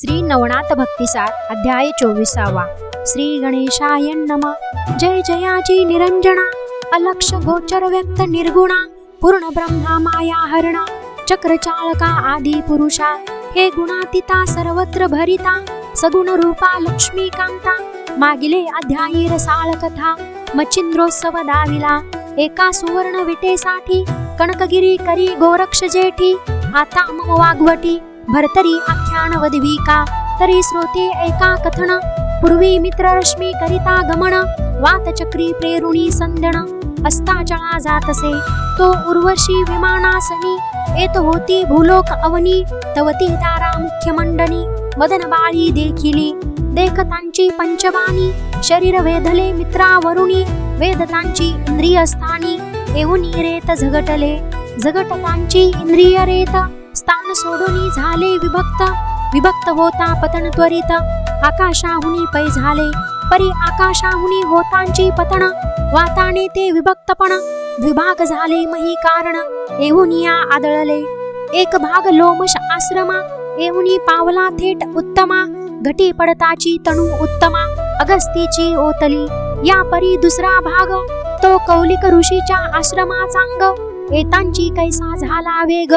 श्री नवनाथ भक्तिसार अध्याय चोवीसावा. श्री गणेशाय नम. जय जयाची निरंजना. अलक्ष गोचर व्यक्त निर्गुणा. पूर्ण ब्रह्मा माया हरणा. चक्र चालका पुरुषा. हे गुणातीता सर्वत्र भरिता. सगुण रूपा लक्ष्मीकांता. मागिले अध्यायी रसाळ कथा मच्छिंद्रोत्सव दाविला एका सुवर्ण विटेसाठी कणकगिरी करी गोरक्ष जेठी. आता मम वागवटी. भरतरी आख्यान तरी श्रोते एका कथन। पूर्वी मित्र रश्मी करिता गमन वातचक्री प्रेरुणी संदण अस्ताचळा जातसे तो उर्वशी विमानासनी। येत होती भूलोक अवनी तवती तारा मुख्य मंडनी मदन बाळी देखिली देखतांची पंचवाणी शरीर वेधले मित्रावरुणी वेदतांची इंद्रिय स्थानी येऊन रेत झगटले झगटतांची इंद्रिय रेत तान सोडून झाले विभक्त. विभक्त होता पतन त्वरित. आकाशाहुनी पै झाले. परी आकाशाहुनी होतांची पतन. वाताने ते विभक्तपण. विभाग झाले मही कारण. येऊनिया आदळले. एक भाग लोमश आश्रमा. येऊनी पावला थेट उत्तमा. घटी पडताची तणू उत्तमा. अगस्तीची ओतली. या परी दुसरा भाग. तो कौलिक ऋषीच्या आश्रमाचांग येतांची कैसा झाला वेग.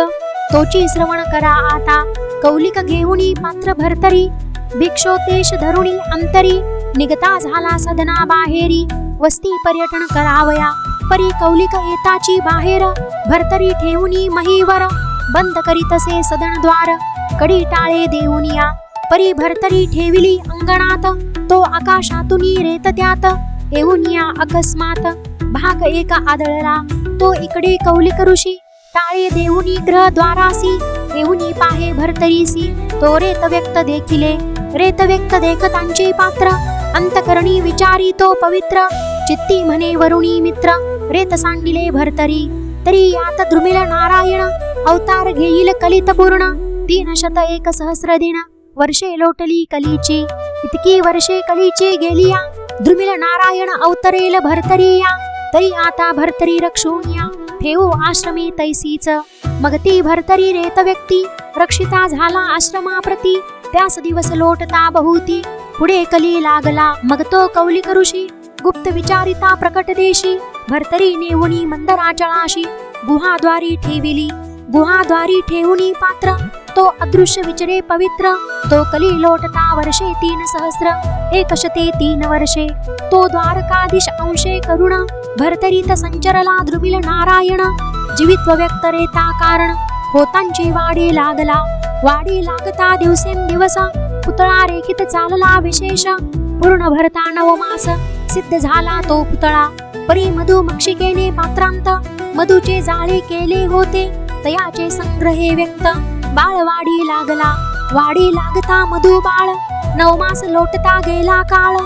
तोची श्रवण करा आता. कौलिक घेऊनी पात्र भरतरी. भिक्षोतेश धरुणी अंतरी. निगता झाला सदना बाहेरी. वस्ती पर्यटन करावया. परी कौलिक येताची बाहेर. भरतरी ठेवूनी महीवर. बंद करीतसे सदन द्वार. कडी टाळे देऊनिया परी भरतरी ठेविली अंगणात. तो आकाशातुनी रेत त्यात. येऊनिया अकस्मात. भाग एका आदळला. तो इकडे कौलिक ऋषी. टाळे देऊनी ग्रह द्वारासी देऊनी पाहे भरतरीसी. तो रेत व्यक्त देखिले रेत व्यक्त देखतांचे पात्र. अंतकरणी विचारी तो पवित्र. चित्ती म्हणे वरुणी मित्र रेत सांडिले भरतरी. तरी यात द्रुमिल नारायण अवतार घेईल कलित पूर्ण. तीन शत एक सहस्र दिन वर्षे लोटली कलीची. इतकी वर्षे कलीची गेलिया द्रुमिल नारायण अवतरेल भरतरिया. तरी आता भरतरी रक्षूनिया ठेवू आश्रमी तैसीच. मग ती भरतरी रेत व्यक्ती रक्षिता झाला आश्रमाप्रती. त्यास दिवस लोटता बहुती. पुढे कली लागला मग तो कौलिक ऋषी गुप्त विचारिता प्रकट देशी. भरतरी नेहुनी मंदराचळाशी. गुहाद्वारी ठेविली. गुहाद्वारी ठेवणी पात्र. तो अदृश्य विचरे पवित्र. तो कली लोटता वर्षे तीन सहस्र. एक शते तीन वर्षे? तो द्वारकाधीश अंशे करुण. भरतरीत संचरला द्रुमिल नारायण. जीवित्व व्यक्त रेता कारण. होतांची वाडी लागला. वाडी लागता दिवसेंदिवस पुतळा रेखित चालला विशेष. पूर्ण भरता नवमास. सिद्ध झाला तो पुतळा. परी मधु मक्षिकेने पात्रांत. मधुचे जाळे केले होते. तयाचे संग्रहे व्यक्त. बाळ वाडी लागला. वाडी लागता मधु बाळ. नवमास लोटता गेला काळ.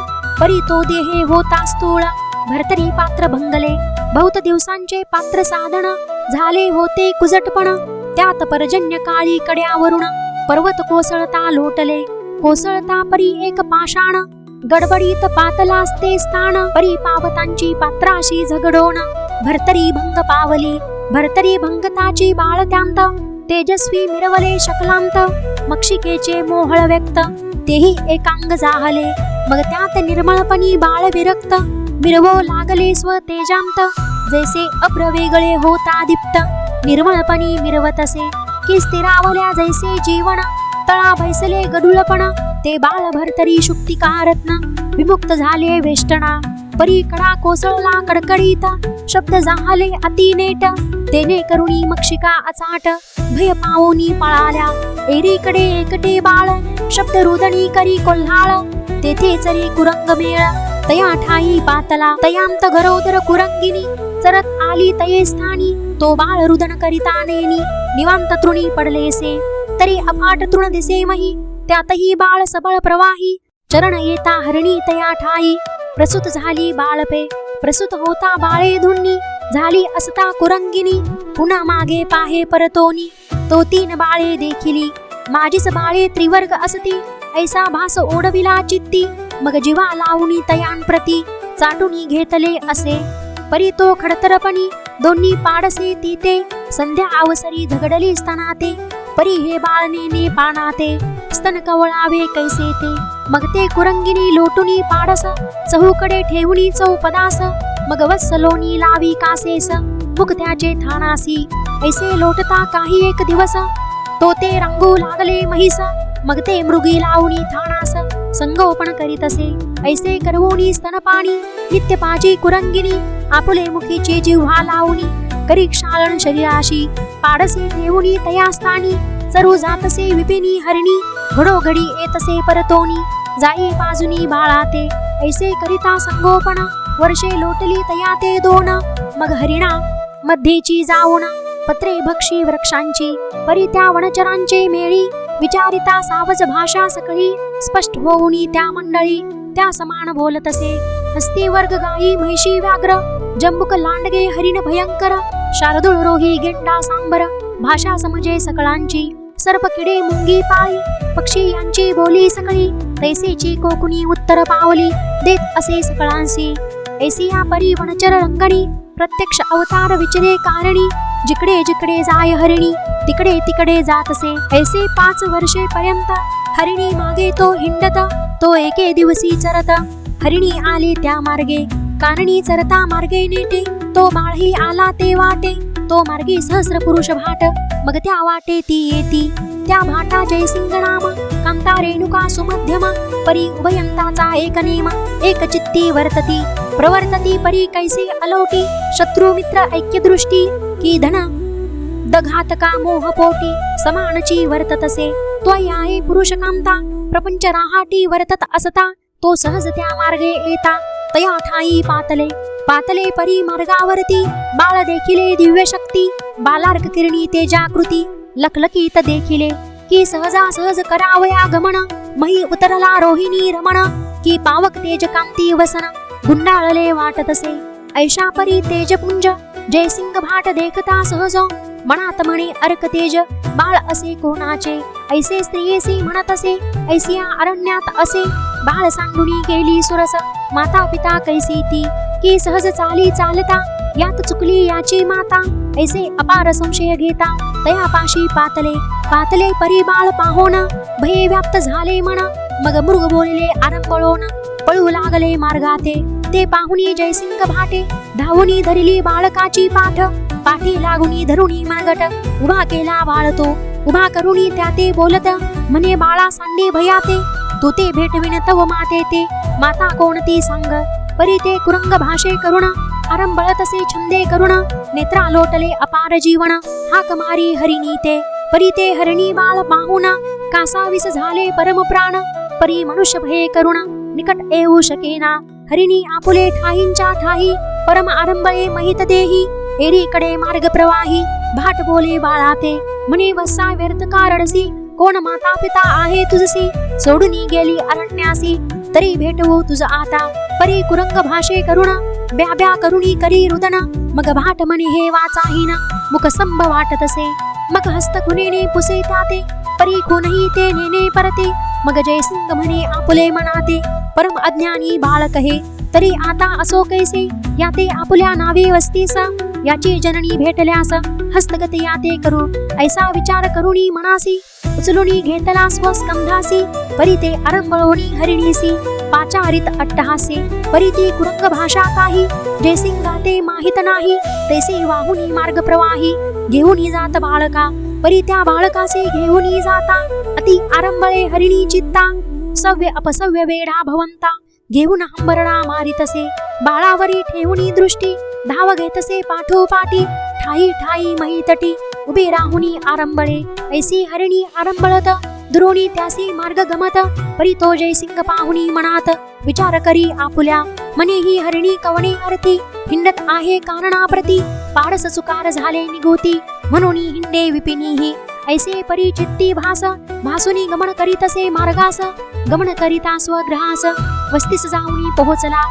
परी तो देहे होता स्थूळ. भरतरी पात्र भंगले बहुत दिवसांचे पात्र साधन. झाले होते कुजटपण. त्यात पर्जन्य काळी कड्यावरून पर्वत कोसळता लोटले. कोसळता परी एक पाषाण. गडबडीत पातलास्ते स्थान. परी पावतांची पात्राशी झगडोन भरतरी भंग पावली. भरतरी भंगताची बाळ त्यांत तेजस्वी मिरवले शकलांत मक्षिकेचे मोहळ व्यक्त तेही एकांग जाहले. मग त्यात निर्मळपणी बाळ विरक्त मिरवो लागले स्व तेजांत जैसे अप्रवेगळे होता दीप्त. निर्मळपणी मिरवतसे की स्थिरावल्या जैसे जीवन तळा बैसले गडुळपण ते बाळ भरतरी शुक्तिकारत्न विमुक्त झाले वेष्टणा. परी कडा कोसळला कडकडीत. शब्द झाले अति नेट. तेने करुणी मक्षिका अचाट. भय पावोनी पळाल्या. एरीकडे एकटे बाळ. शब्द रुदणी करी कोल्हाळ. तेथे चरी कुरंग मेळ. तया ठाई पातला. तयांत घरोदर कुरंगिनी चरत आली तये स्थानी. तो बाळ रुदन करिता नेनी निवांत तृणी पडलेसे तरी अफाट तृण दिसे मही. त्यातही बाळ सबळ प्रवाही. चरण येता हरणी तया ठाई. प्रसूत झाली बाळपे. प्रसूत होता बाळे धुन्नी. झाली असता कुरंगिनी. पुन्हा मागे पाहे परतोनी. तो तीन बाळे देखिली. माझीच बाळे त्रिवर्ग असती. ऐसा भास ओढविला चित्ती. मग जीवा लावणी तयांप्रती चाटुनी घेतले असे. परी तो खडतरपणी. दोन्ही पाडसे तीते. संध्या अवसरी झगडली स्तनाते. परी हे बाळ नेने पानाते. स्तन कवळावे कैसे ते? मग ते कुरंगिनी लोटुनी पाडस चहूकडे ठेवणी चौपदास मग वत्सलोनी लावी कासेस मुख त्याचे थानासी ऐसे लोटता काही एक दिवस तो ते रंगू लागले महिस मग ते मृगी लावणी थानास संगोपन करीत असे ऐसे करवोनी स्तनपाणी नित्य पाजी कुरंगिनी आपुले मुखीचे जिव्हा लावणी करी क्षालन शरीराशी. पाडसे ठेवणी तयास्तानी चरू जातसे विपिनी हरिणी. घडोघडी येतसे परतोनी. जाई बाजूनी बाळा ते ऐसे करिता संगोपन. वर्षे लोटली तया ते दोन. मग हरिणा मध्येची जाऊन. पत्रे भक्षी वृक्षांची परी त्या वनचरांचे मेळी. विचारिता सावज भाषा सकळी स्पष्ट होऊनी त्या मंडळी. त्या समान बोलतसे हस्ते वर्ग गायी म्हैशी व्याघ्र. जंबुक लांडगे हरिण भयंकर. शार्दूळ रोही गेंडा सांबर. भाषा समजे सकळांची. सर्प किडे मुंगी पाळी पक्षी यांची बोली सकळी तैसेची कोकणी उत्तर पावली देत असे सकळांसी. ऐसिया परी वनचर रंगणी प्रत्यक्ष अवतार विचरे कारणी जिकडे जिकडे जाय हरिणी तिकडे तिकडे जात असे ऐसे पाच वर्षे पर्यंत हरिणी मागे तो हिंडत तो एके दिवशी चरत. हरिणी आली त्या मार्गे कारणी चरता मार्गे नेटे तो बाळही आला ते वाटे. तो मार्गी सहस्र पुरुष भाट. मग त्या वाटे ती येती. त्या भाटा जयसिंग नाम कांता रेणुका सुमध्यम. परी उभयंताचा एक नेम. एक चित्ती वर्तती. प्रवर्तती परी कैसे अलोटी. शत्रु मित्र ऐक्य दृष्टी की धन. दघातका मोह पोटी. समानची वर्ततसे त्वयाये पुरुष कांता. प्रपंच राहाटी वर्तत असता. तो सहज त्या मार्गे येता. तया ठाई पातले पातले परी मार्गावरती बाळ देखिले दिव्य शक्ती बालार्क किरणी तेजाकृती लखलकीत देखिले की सहजा सहज करावया गमन मही उतरला रोहिणी रमण की पावक तेज कांती वसन गुंडाळले वाटतसे ऐशा परी तेजपुंज जयसिंग भाट देखता सहज मनात म्हणे अर्क तेज बाळ असे कोणाचे? ऐसे स्त्रियेसी म्हणत असे ऐसिया अरण्यात असे. बाळ सांडुनी गेली सुरस माता पिता कैसी ती? की सहज चाली चालता? यात चुकली याची माता? ऐसे अपार संशय घेता? तया पाशी पातले पातले परी बाळ पाहोन? भय व्याप्त झाले म्हण मग मृग बोलले आरंबळोन पळू लागले मार्गाते. ते पाहुनी जयसिंग भाटे. धावुनी धरली बाळकाची पाठ. पाठी लागुनी धरुणी मनगट उभा केला बाळतो उभा करुणी त्या ते बोलत म्हणे बाळा सांडे भयाते. तो ते भेटविण तव माते ते. माता कोणती सांग? परी ते कुरंग भाषे करुण. आरंबळत तसे छंदे करुण. नेत्रा लोटले अपार जीवन. हाक मारी हरिणी ते. परी ते हरिणी बाळ पाहुना. कासाविस झाले परम प्राण. परी मनुष्य भये करुण. निकट येऊ शकेना. हरिणी आपुले ठाहींच्या ठाई परम आरंबळे महित देही. एरीकडे मार्ग प्रवाही भाट बोले बाळाते. म्हणे वसा व्यर्थ कारणसी कोण माता पिता आहे तुझसी? सोडून गेली अरण्यासी तरी भेटवू तुझ आता. परी कुरंग भाषे करुण ब्या ब्या करुणी करी रुदन. मग भाट म्हणे हे वाचाहीन मुख संभ वाटतसे. मग हस्त खुनेने पुसे त्याते परी कोणही ते नेने परते. मग जयसिंग म्हणे आपुले मनाते. परम अज्ञानी बाळक हे तरी आता असो कैसे? याते आपुल्या नावे वस्तीस याची जननी भेटल्यास हस्तगत याते करू. ऐसा विचार करुणी मनासी. उचलुनी घेतला स्वस्कंधासी. परी ते अरंबळोणी हरिणीसी. पाचारित अट्टहासे. परी ती कुरंग भाषा काही. जयसिंगाते माहीत नाही. तैसे वाहुनी मार्ग प्रवाही. घेऊन जात बाळका. परी त्या बाळकासे घेऊन जाता. अति आरंबळे हरिणी चित्ता. सव्य अपसव्य वेढा भवंता. घेऊन हंबरणा मारितसे बाळावरी ठेवणी दृष्टी. धाव घेतसे पाठोपाठी. ठाई ठाई महितटी उभे राहुनी आरंबळे ऐसी हरिणी आरंबळत द्रोणी त्यासी मार्ग गमत. परी तो जयसिंग पाहुनी मनात. विचार करी आपुल्या. मने ही हरिणी कवणे अर्थी हिंडत आहे कारणाप्रती पाडस सुकार झाले निगोती. म्हणून हिंडे विपिनीही ऐसे परिचित्ती भास. भासुनी गमन करीतसे मार्गास गमन करीता स्वग्रहास वस्तीस जाऊनी पोहोचला.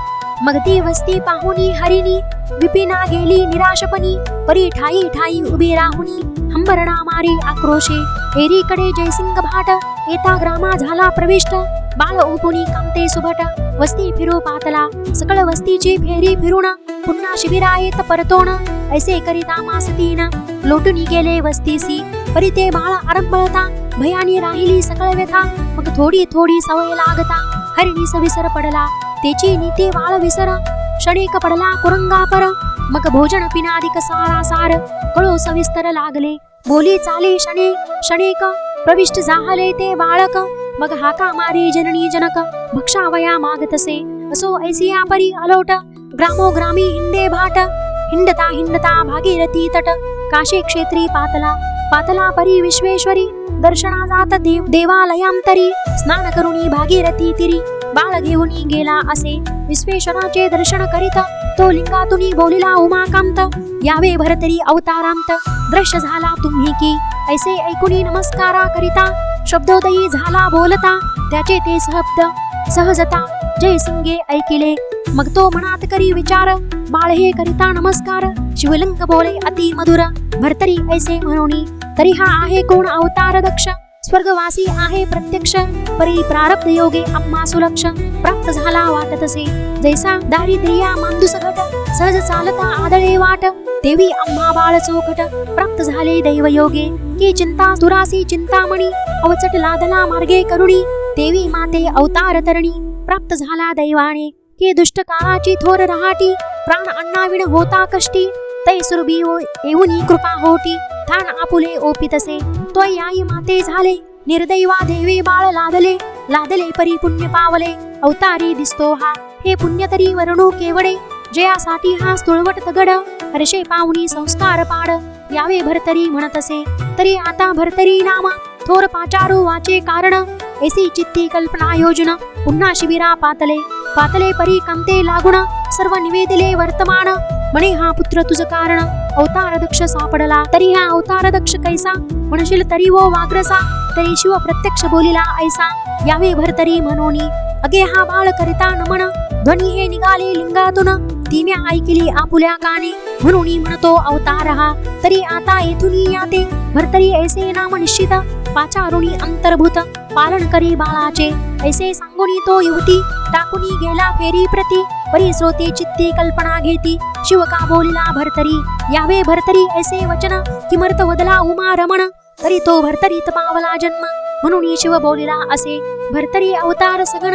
मग ती वस्ती पाहुनी हरिणी विपिना गेली निराशपणी परी ठाई ठाई उभी राहुनी हंबरणा मारी आक्रोशे. एरीकडे जयसिंग भाट येता ग्रामा झाला प्रविष्ट. बाळ ओपुनी कांते सुभट वस्ती फिरू पातला. सकळ वस्तीची फेरी फिरून पुन्हा शिबिरा येत परतोण. ऐसे करिता मासतीन लोटुनी गेले वस्तीसी. परी ते बाळ आरंभळता भयानी राहिली सकळ व्यथा मग थोडी थोडी सवय लागता हरिणी सविसर पडला तेची नीती वाळ विसर क्षणिक पडला कुरंगापर मग भोजन पिनादिक सारा सार कळो सविस्तर लागले बोली चाले शणे क्षणिक प्रविष्ट झाले ते बाळक मग हाका मारे जननी जनक भक्षावया मागतसे असो ऐसिया परी अलोट ग्रामोग्रामी हिंडे भाट हिंडता हिंडता भागीरथी तट काशी क्षेत्री पातला पातला परी विश्वेश्वरी दर्शना जात देव देवालयांतरी स्नान करुणी भागीरथी तिरी बाळ घेऊन गेला असे विश्वेश्वराचे दर्शन करीत तो लिंगातून बोलिला उमाकांत यावे भरतरी अवतारांत दृश्य झाला तुम्ही की ऐसे ऐकुनी नमस्कारा करिता शब्दोदयी झाला बोलता त्याचे ते शब्द सहजता जय सिंगे ऐकिले. मग तो मनात करी विचार. बाळ हे करिता नमस्कार. शिवलिंग बोले अति मधुर. भरतरी ऐसे म्हणोनी तरी हा आहे कोण अवतार दक्ष? स्वर्गवासी आहे प्रत्यक्ष. परी प्रारब्ध योगे अम्मा सुलक्ष. प्राप्त झाला वाटतसे जैसा दारिद्र्या मांदू घट सहज चालता आदळे वाट. देवी अम्मा बाळ चोखट. प्राप्त झाले दैव योगे. की चिंता दुरासी चिंतामणी. अवचट लादला मार्गे करुणी. देवी माते अवतार तरणी. प्राप्त झाला दैवाने. की दुष्ट काळाची थोर रहाटी प्राण अण्णाविण होता कष्टी. तै सुरभी येऊनी कृपा होती थान आपुले ओपितसे. तो याई माते झाले निर्दैवा देवी बाळ लादले. लादले परी पुण्य पावले अवतारी दिसतो हा. हे पुण्य तरी वरणू केवडे. जयासाठी हा स्तुळवट तगड. हर्षे पाहुणी संस्कार पाड. यावे भरतरी म्हणतसे. तरी आता भरतरी नाम. थोर पाचारू वाचे कारण. एसी चित्ती कल्पना योजना. पुन्हा शिबिरा पातले. पातले परी कमते लागुण. सर्व निवेदिले वर्तमान. म्हणे हा पुत्र तुझ कारण. अवतार दक्ष सापडला. तरी हा अवतार दक्ष कैसा? म्हणशील तरी वो वाग्रसा. तरी शिव प्रत्यक्ष बोलिला ऐसा. यावे भरतरी म्हणोनी अगे हा बाळ करिता नमन. ध्वनी हे निघाले लिंगातून. तिने ऐकली आपुल्या काने. म्हणून म्हणतो अवतार हा तरी आता येथून याते. भरतरी ऐसे नाम निश्चित. पाचारुणी अंतर्भूत. पालन करी बाळाचे. ऐसे सांगुनी तो युवती. टाकुनी गेला फेरी प्रती. परी श्रोते चित्ती कल्पना घेती. शिव का बोलिला भरतरी. यावे भरतरी ऐसे वचन. किमर्थ वदला उमा रमण. तरी तो भरतरीत पावला जन्म. म्हणून शिव बोलिला असे. भरतरी अवतार सगण.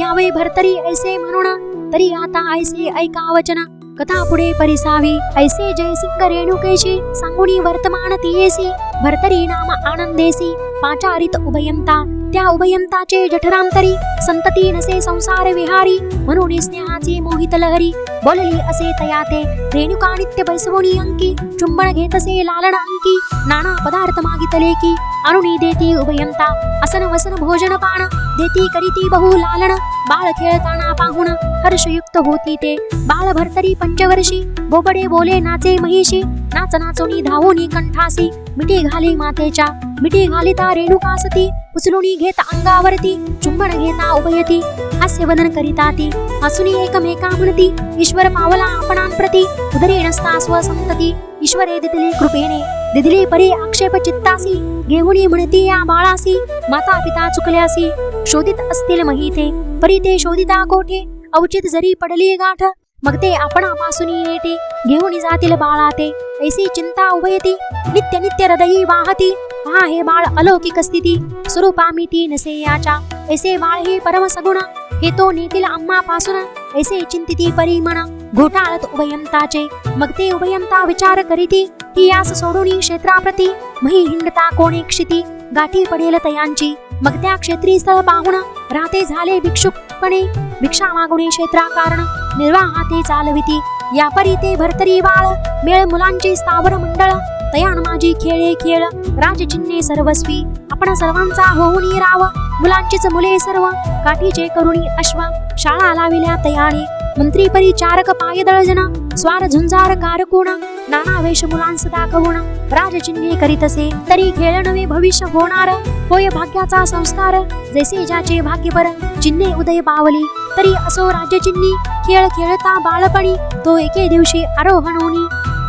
यावे भरतरी ऐसे म्हणून. तरी आता ऐसे ऐका वचन. कथा पुढे परिसावी ऐसे जयसिंग रेणुकेशी सांगुनी वर्तमान तियेसी भरतरी नाम आनंदेसी पाचारित उभयंता त्या उभयंताचे जठरांतरी संतती नसे संसार विहारी म्हणून माझे मोहित लहरी. बोलली असे तया ते. रेणुका नित्य बैसवणी अंकी. चुंबन घेतसे लालड अंकी. नाना पदार्थ मागितले की अनुनी देती उभयंता. असन वसन भोजन पान. देती करीती बहु लालन बाळ खेळताना पाहुण. हर्षयुक्त होती ते. बाळ भरतरी पंचवर्षी. बोबडे बोले नाचे महिषी. नाच नाचोनी धावोनी कंठासी. मिठी घाली मातेच्या. मिठी घालिता रेणुका सती. उचलुनी घेत अंगावरती. चुंबन घेता उभयती. हास्य वदन करिता ती हसुनी एकमेका म्हणती ईश्वर पावला आपणांप्रती उदरे नसता स्वसंतती ईश्वरे दिदिली कृपेने। दिदिले परी आक्षेप चित्तासी। घेऊनी म्हणती या बाळासी। माता पिता चुकल्यासी। शोधित असतील महिते। परी ते शोधिता कोठे? अवचित जरी पडली गाठ। मग ते आपणापासून येते घेऊन जातील बाळा ते ऐसी चिंता उभयती। नित्य नित्य हृदयी वाहती। पहा हे बाळ अलौकिक स्थिती। स्वरूपामी ती नसे याच्या ऐसे बाळ हे परम सगुणा। हे तो नेतील आम्हापासून ऐसे चिंतिती परिमण घोटाळत उभयंताचे. मग ते उभयंता विचार करीती की यास सोडून क्षेत्राप्रती मही हिंडता कोणी क्षिती? गाठी पडेल तयांची. मग त्या क्षेत्री स्थळ पाहुण राहते झाले भिक्षुकपणे. भिक्षा मागुणे क्षेत्रा कारण निर्वाहाते चालविती. यापरी ते भरतरी बाळ मेळ मुलांचे स्थावर मंडळ तयान माझी खेळे खेळ. राजचिन्हे सर्वस्वी. आपण सर्वांचा होऊन राव मुलांचीच मुले सर्व. काठीचे करुणी अश्व. शाळा लाविल्या तयाने. मंत्री परिचारक पायदळजन स्वार झुंजार कारकुण. नाना वेश मुलांस दाखवून. राजचिन्हे करीतसे तरी खेळ नवे भविष्य होणार. होय भाग्याचा संस्कार. जैसे ज्याचे भाग्यपर चिन्हे उदय पावली तरी असो राज्यचिन्ही खेळ खेळता बाळपणी. तो एके दिवशी आरोहणोनी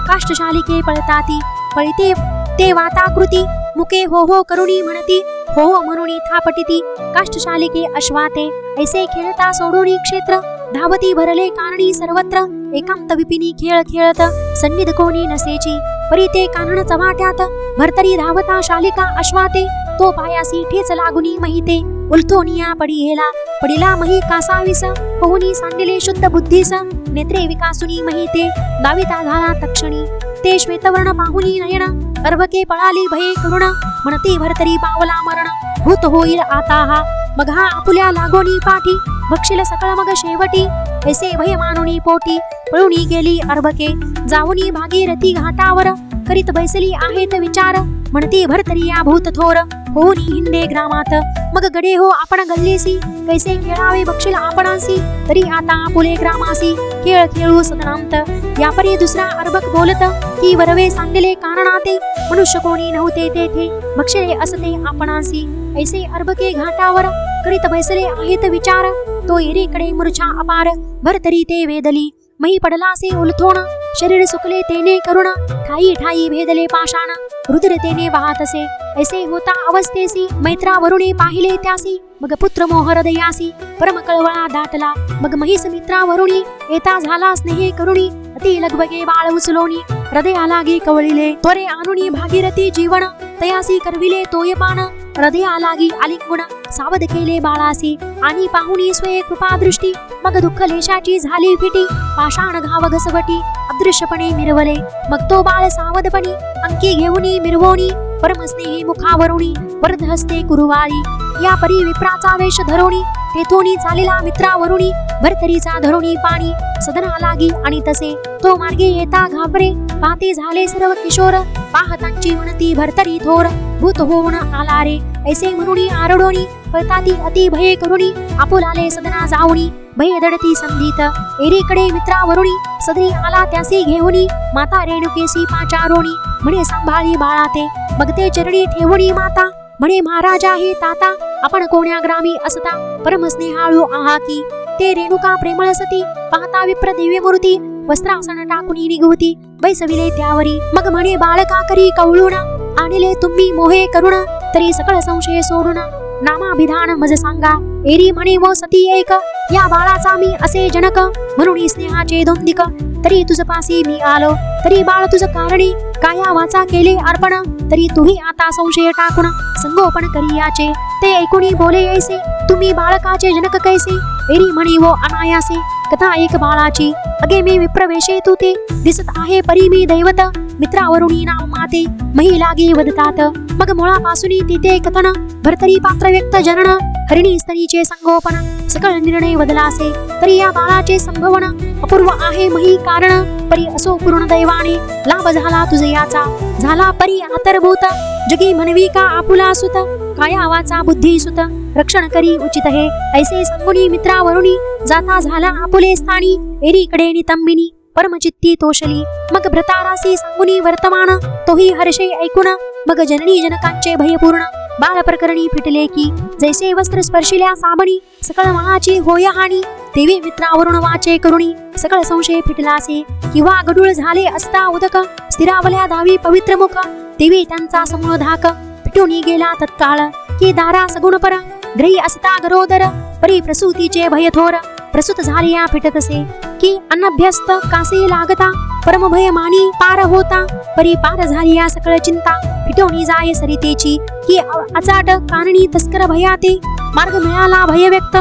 काष्टशालिके पळताती. पळिते ते वाताकृती मुके हो हो करुणी म्हणती हो हो म्हणून थापटिती काष्टशालिके अश्वाते ऐसे खेळता सोडोनी क्षेत्र धावती भरले कारणी सर्वत्र एकांत विपिनी खेळ खेळत सन्निध कोणी नसेची परी ते कानन चव्हाट्यात भरतरी धावता शालिका अश्वाते तो पायासी ठेच लागुनी महिते उलथोनिया पडी हेला पडिला मही कासाविस पोहुनी सांडिले शुद्ध बुद्धीस नेत्रे विकासुनी महिते दाविता झाला तक्षणी ते श्वेतवर्ण पाहुनी नयन अर्भके पळाली भये करुण म्हणती भरतरी पावला मरण. भूत होईल आता हा मग हा आपुल्या लागोनी पाठी. भक्षिल सकळ मग शेवटी ऐसे भय मानुनी पोटी. पळुनी गेली अर्भके जाऊनी भागीरथी घाटावर. करीत बैसली आहेत विचार म्हणती भरतरी या भूत थोर. होऊनी हिंडे ग्रामात मग गडे हो आपण गल्लीसी. कैसे खेळावे बक्षील आपणासी तरी आता आपुले ग्रामासी. खेळ खेळू सदनांत यापरी दुसरा अर्भक बोलत की वरवे सांगले कारणाते मनुष्य कोणी नव्हते तेथे. बक्षिले असते आपणासी ऐसे अर्भके घाटावर करीत बैसले आहेत विचार. तो एरीकडे मूर्छा अपार भरतरी ते वेदली. मही पडलासे उलथोण. शरीर सुकले तेने करुण. ठाई ठाई भेदले पाषाण. रुद्र तेने वाहतसे ऐसे होता अवस्थेसी. मैत्रावरुणे पाहिले त्यासी. मग पुत्र मोहरदयासी परम कळवळा दाटला. मग महिस मित्रावरुणी. येता झाला स्नेहे करुणी. अति लगबगे बाळ उचलोनी हृदयाला गे कवळिले. त्वरे आणुनी भागीरथी जीवन. तयासी करविले तोयपान. हृदया लागी आलिंगुण. सावध केले बाळासी. आणि पाहुणी स्वये कृपा दृष्टी मग दुःख लेशाची झाली फिटी पाषाण घाव घसवटी अदृश्यपणे मिरवले. मग तो बाळ सावधपणी अंकी घेऊनी मिरवोनी परमस्नेही मुखावरुणी वरद हस्ते कुरुवाळी. या परी विप्राचा वेश धरोणी तेथोनी चालेला मित्रावरुणी भरतरीचा धरुणी पाणी सदना लागी आणि तसे. तो मार्गे येता घाबरे पाते झाले सर्व किशोर पाहतांची म्हणती भरतरी थोर भूत होऊन आला रे ऐसे म्हणूनी आरडोनी पळताती अति भये करुणी आपुलाले सदना जाऊनी भय दडती संधीत एरीकडे मित्रावरुणी सदरी आला त्यासी घेऊनी माता रेणुकेसी पाचारोणी म्हणे सांभाळी बाळा ते मग ते चरणी ठेवणी माता म्हणे महाराजा हे ताता आपण कोण्या ग्रामी असता परम स्नेहाळू आहा की ते रेणुका प्रेमळ सती पाहता विप्र दिव्य मूर्ती वस्त्रासन टाकुनी निघवती बैसविले त्यावरी मग म्हणे बाळका करी कवळून आणले तुम्ही मोहे करुणा तरी सकळ संशय सोडून नामाभिधान मज सांगा. एरी म्हणे व सती एक या बाळाचा मी असे जनक म्हणून स्नेहाचे दोंदिक. तरी तुझ पासी मी आलो तरी बाळ तुझ कारणी. काया वाचा केले अर्पण तरी तुम्ही आता संशय टाकून संगोपन करियाचे. ते ऐकुणी बोले ऐसे तुम्ही बाळकाचे जनक कैसे? एरी म्हणी व अनायासे कथा एक बाळाची. अगे मी विप्रवेशे तू ते दिसत आहे परी मी दैवत. मित्रावरुणी नाव माते मही लागे वदतात। मग मुळापासून तिथे कथन भरतरी पात्र व्यक्त जनन हरिणी स्तरीचे संगोपन सकळ निर्णय बदलासे। तरी या बाळाचे संभवन अपूर्व आहे मही कारण परी असो पूर्ण दैवाने लाभ झाला तुझे याचा झाला परी आतरभूत जगी म्हणवी का आपुला सुत काया वाचा बुद्धी सुत रक्षण करी उचित हे। ऐसे संगुनी मित्रावरुणी जाता झाला आपुले स्थानी एरीकडे नितंबिनी। परमचित्ती तोषली। मग भ्रतारासी सांगुनी वर्तमान। तोही हर्षे ऐकून मग जननी जनकांचे भयपूर्ण। बाल प्रकरणी फिटले की जैसे वस्त्र स्पर्शिल्या साबणी सकळ मनाची होय हानी देवी मित्रावरून वाचे करुणी। सकळ संशय फिटलासे। किंवा गडूळ झाले असता उदक। स्थिरावल्या दावी पवित्र मुख। देवी त्यांचा समूळ धाक। फिटून गेला तत्काळ। की दारा सगुण पर। ग्रही असता गरोदर। परी प्रसूतीचे भय प्रसूत प्रसूत फिटत असे की अनभ्यस्त कासे लागता परम मानी पार होता परी पार झालिया सकळ चिंता फिटवणी जाय सरितेची की अचाट कानणी तस्कर भयाते मार्ग मिळाला भय व्यक्त.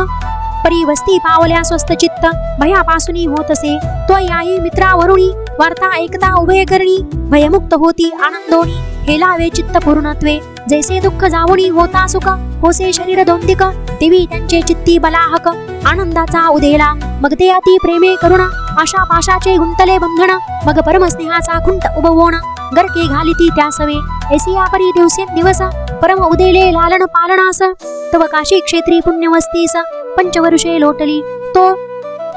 परी वस्ती पावल्या स्वस्त चित्त भयापासून होतसे. तो याही मित्रावरुणी वार्ता ऐकता उभय करणी भयमुक्त होती आनंदोनी हेलावे चित्त पूर्णत्वे जैसे दुःख जावणी होता सुख होसे शरीर दोंदिक देवी त्यांचे चित्ती बलाहक. आनंदाचा उदेला मग ते अति प्रेमे करुणा आशा पाशाचे गुंतले बंधन मग परमस्नेहाचा खुंट उभवोण गरके घालिती त्यासवे ऐसिया परी दिवसेंदिवस परम उदेले लालन पालनास तव काशी क्षेत्री पुण्यवस्तीस पंचवर्षे लोटली तो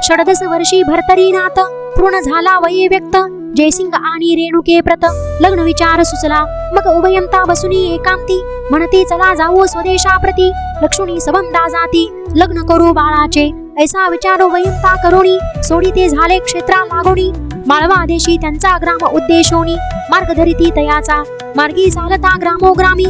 षडदस वर्षी भरतरीनाथ पूर्ण झाला वये व्यक्त जयसिंग आणि रेणुके प्रत लग्न विचार सुचला मग उभयंता बसुनी एकांती म्हणते चला जाऊ स्वदेशाप्रती लक्ष्मी सबंदा जाती लग्न करू बाळाचे ऐसा विचार वयंता करोणी सोडी ते झाले क्षेत्रा लागोनी माळवा देशी त्यांचा ग्राम उद्देशोनी मार्ग धरिती तयाचा मार्गी चालता ग्रामोग्रामी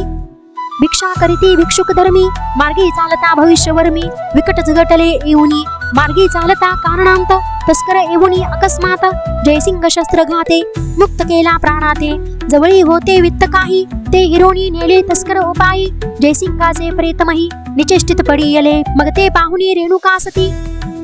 भिक्षा करीती भिक्षुक धर्मी मार्गी चालता भविष्यवर्मी विकट झगटले येऊनी मार्गी चालता कारणांत तस्कर येऊनी अकस्मात जयसिंग शस्त्र घाते मुक्त केला प्राणाते. जवळी होते वित्त काही ते हिरोनी नेले तस्कर उपायी. जयसिंगाचे प्रेतमही निचेष्टित पडियले मग ते पाहुनी रेणुका सती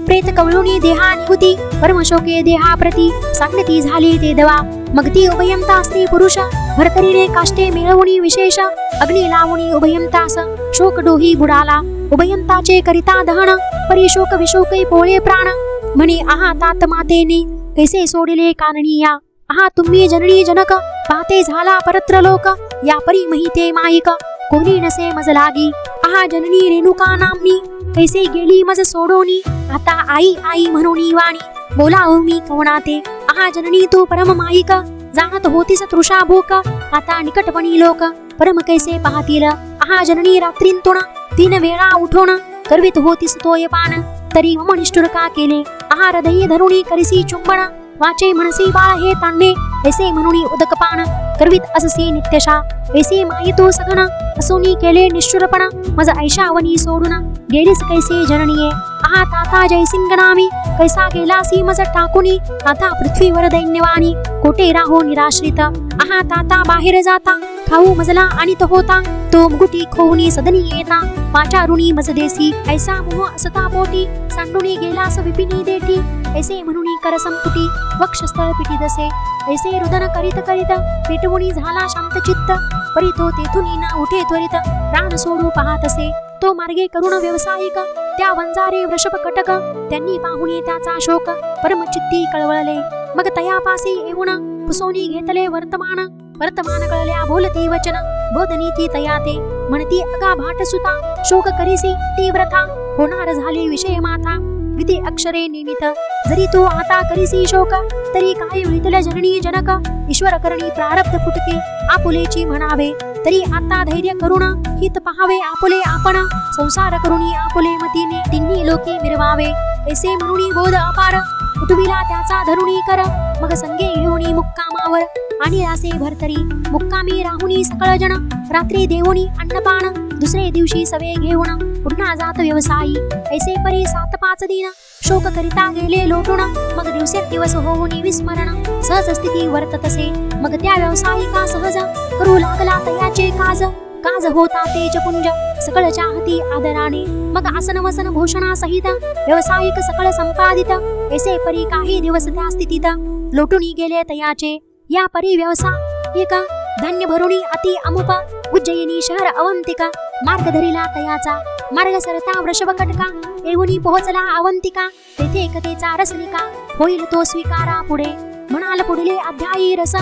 प्रेत कवळुनी देहा निगुती परमशोके देहा प्रती. सांगती झाली ते दवा. मग ती उभयंता असती पुरुष भरतरीने काष्टे मिळवणी विशेष. अग्नी लावणी उभयंतास शोक डोही बुडाला. उभयंताचे करिता दहन परी शोक विशोकै पोळे प्राण. म्हणे आहा तात मातेने कैसे सोडिले या? आहा तुम्ही जननी जनक पाहते झाला परत्र लोक या परी महिते माईक कोणी नसे मज लागी? आहा जननी रेणुका नामनी कैसे गेली मज सोडोनी? आता आई आई म्हणून वाणी बोलाव मी कवणाते आहा जननी तू परम माईक जाणत होतीस तृषा भूक आता निकटपणी लोक परम कैसे पाहतील? आहा जननी रात्रींतुण तीन वेळा उठोण करवित होतीस तोय पान. तरी मनिष्ठुर का केले? आहार हृदय धरुणी करिसी चुंबन वाचे म्हणसी बाळ हे तांडे ऐसे म्हणून उदकपान करवित अससी नित्यशा ऐसे माई तो सगण असोनी केले निष्ठुरपण. मज ऐशावनी सोडून. गेलीस कैसे जननीये? आहा ताता जयसिंग नामी कैसा गेलासी मज टाकुनी. आता पृथ्वीवर दैन्यवाणी. कोठे राहो निराश्रित. आहा ताता बाहेर जाता. खाऊ मजला आणि तो होता. तो मुगुटी खोवनी सदनी येता. वाचारुणी मज देसी. ऐसा मोह असता पोटी सांडुनी गेलास विपिनी देठी. ऐसे म्हणुनी कर संपुटी. वक्षस्थळ पिटी दसे. ऐसे रुदन करीत करीत. पेटवुनी झाला शांत चित्त. परी तो तेथुनी ना उठे त्वरित. प्राण सोडू पाहत असे तो मार्गे करुण व्यावसायिक. त्या वंजारे वृषभ कटक त्यांनी पाहुणे त्याचा शोक. परमचित्ती कळवळले. मग तयापासी येऊन पुसोनी घेतले वर्तमान. वर्तमान कळल्या बोलती वचन. बोधनीती तयाते म्हणती अगा भाटसुता. शोक करीसी तीव्रता. होणार झाले विषय माथा विधी अक्षरे निमित जरी तू आता करीसी शोक तरी काय विळतल्या जननी जनक? ईश्वर करणी प्रारब्ध फुटके आपुलेची म्हणावे. तरी आता धैर्य करुण हित पहावे आपुले आपण. संसार करुणी आपुले मतीने तिन्ही लोके मिरवावे. ऐसे म्हणून बोध अपार. उठविला त्याचा धरुणी कर. मग संगे घेऊनी मुक्कामावर. आणि रासे भरतरी मुक्कामी राहुनी सकळ जण. रात्री देऊनी अन्नपान. दुसरे दिवशी सवे घेऊन पुन्हा जात व्यवसायी. ऐसे परी सात पाच दिन. शोक करिता गेले लोटून. मग दिवसे दिवस होऊन विस्मरण. सहज स्थिती वर्ततसे मग त्या व्यावसायिका सहज? करू लागला तयाचे काज? काज होता तेजपुंज सकळ चाहती आदराने. मग आसन वसन भूषणा सहित व्यावसायिक सकळ संपादित. ऐसे परी काही दिवस त्या स्थितीत. लोटुनी गेले तयाचे या परी व्यवसायिक धन्य भरुणी अति अमुप. उज्जयिनी शहर अवंतिका. मार्ग धरिला तयाचा. मार्ग सरता वृषभ कटका येऊनी पोहोचला अवंतिका तेथे कथेचा रसनिका होईल तो स्वीकारा पुढे. म्हणाल पुढले अध्यायी रस.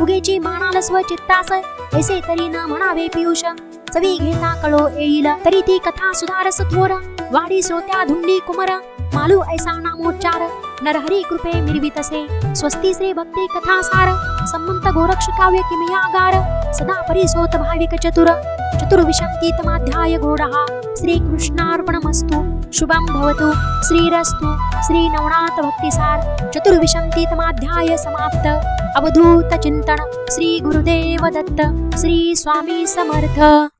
उगेची मानाल स्वचित्तास. ऐसे तरी न म्हणावे पियुष. चवी घेता कळो येईल. तरी ती कथा सुधारस थोर. वाडी श्रोत्या धुंडी कुमर. मालू ऐसा नामोच्चार. नरहरी कृपे मिरवितसे. स्वस्ती श्री भक्ती कथा सार. संमंत गोरक्ष काव्य किमयागार सदा परिसोत भाविक चतुर। चतुर्विशंतीतमाध्याय घोडः श्रीकृष्णार्पणमस्तु। शुभं भवतु। श्रीरस्तु। श्रीनवनाथ भक्तिसार चतुर्विशंतीतमाध्याय समाप्त। अवधूत चिन्तन श्री गुरुदेव दत्त। श्री स्वामी समर्थ।